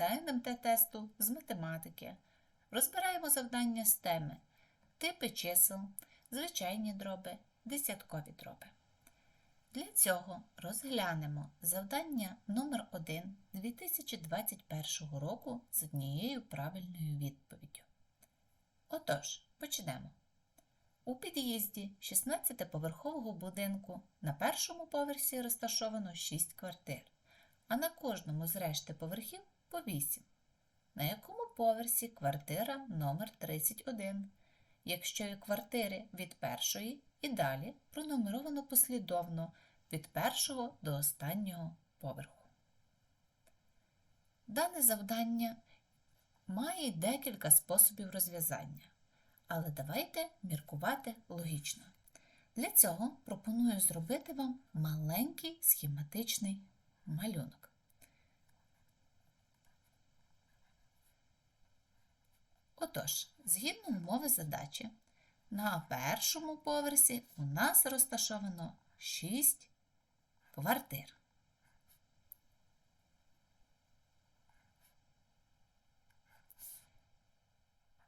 НМТ-тесту з математики. Розбираємо завдання з теми типи чисел, звичайні дроби, десяткові дроби. Для цього розглянемо завдання номер 1 2021 року з однією правильною відповіддю. Отож, почнемо. У під'їзді 16-поверхового будинку на першому поверсі розташовано 6 квартир, а на кожному з решти поверхів по 8. На якому поверсі квартира номер 31, якщо і квартири від першої і далі пронумеровано послідовно від першого до останнього поверху. Дане завдання має декілька способів розв'язання, але давайте міркувати логічно. Для цього пропоную зробити вам маленький схематичний малюнок. Отож, згідно умови задачі, на першому поверсі у нас розташовано 6 квартир.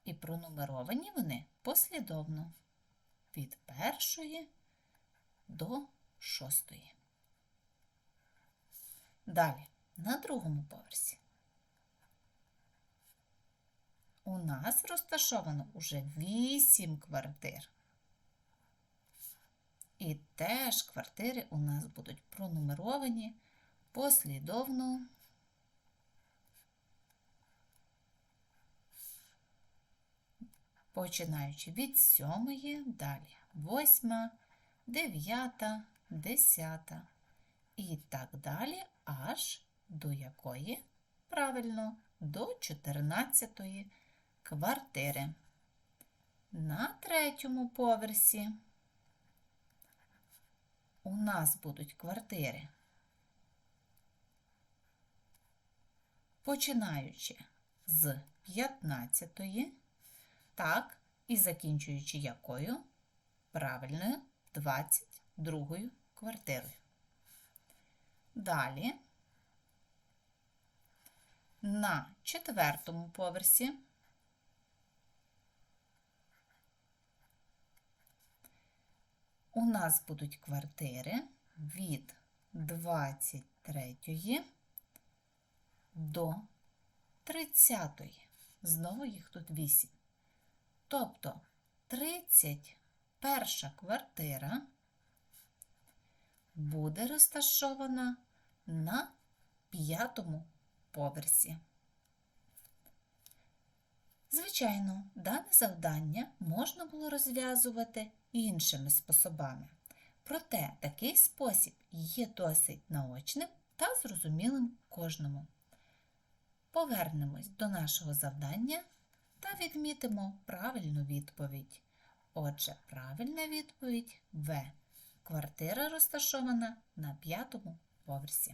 І пронумеровані вони послідовно від першої до шостої. Далі, на другому поверсі. У нас розташовано уже 8 квартир. І теж квартири у нас будуть пронумеровані послідовно починаючи від сьомої, далі восьма, дев'ята, десята і так далі, аж до якої, правильно, до 14 квартири. На третьому поверсі у нас будуть квартири, починаючи з 15 так, і закінчуючи якою? Правильною 22 квартирою. Далі на четвертому поверсі у нас будуть квартири від 23 до 30. Знову їх тут 8. Тобто 31 квартира буде розташована на п'ятому поверсі. Звичайно, дане завдання можна було розв'язувати іншими способами. Проте такий спосіб є досить наочним та зрозумілим кожному. Повернемось до нашого завдання та відмітимо правильну відповідь. Отже, правильна відповідь В. Квартира розташована на п'ятому поверсі.